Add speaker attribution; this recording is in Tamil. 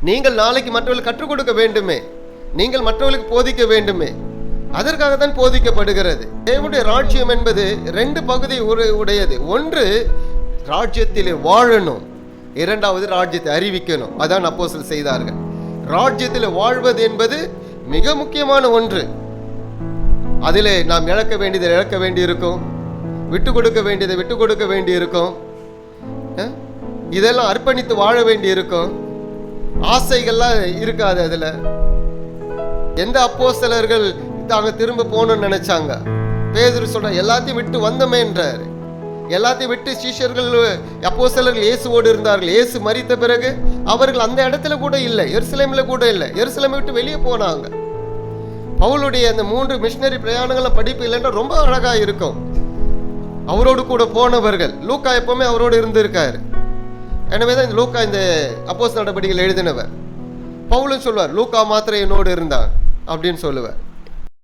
Speaker 1: நீங்கள் நாளைக்கு மற்றவர்களுக்கு கற்றுக் கொடுக்க வேண்டுமே. நீங்கள் மற்றவர்களுக்கு போதிக்க வேண்டுமே. அதற்காக தான் போதிக்கப்படுகிறது. தேவனுடைய ராஜ்யம் என்பது ரெண்டு பகுதி உடையது. ஒன்று ராஜ்யத்திலே வாழணும். இரண்டாவது ராஜ்யத்தை அறிவிக்கணும். அதான் அப்போசல் செய்தார்கள். ராஜ்யத்தில் வாழ்வது என்பது மிக முக்கியமான ஒன்று. அதிலே நாம் இழக்க வேண்டியதை இழக்க வேண்டியிருக்கும். விட்டு கொடுக்க வேண்டியதை விட்டு கொடுக்க வேண்டியிருக்கும். இதெல்லாம் அர்ப்பணித்து வாழ வேண்டியிருக்கும். ஆசைகள்லாம் இருக்காது அதில். எந்த அப்போஸ்தலர்கள் தாங்க திரும்ப போகணும்னு நினைச்சாங்க? பேதுரு சொல்ற எல்லாத்தையும் விட்டு வந்தமேன்றார். எல்லாத்தையும் விட்டு சீஷர்கள் அப்போஸ்தலர்கள் இயேசுவோடு இருந்தார்கள். இயேசு மறித்த பிறகு அவர்கள் அந்த இடத்துல கூட இல்லை எருசலேமில் கூட இல்லை. எருசலேமை விட்டு வெளியே போனாங்க. பவுலுடைய அந்த மூன்று மிஷினரி பிரயாணங்களை படிப்பு இல்லைன்னா ரொம்ப அழகாக இருக்கும். அவரோடு கூட போனவர்கள் லூக்கா எப்பவுமே அவரோடு இருந்திருக்காரு. எனவே தான் இந்த லூக்கா இந்த அப்போஸ் நடவடிக்கைகள் எழுதினவர். பவுலும் சொல்வார் லூக்கா மாத்திரை என்னோடு இருந்தான் அப்படின்னு சொல்லுவார்.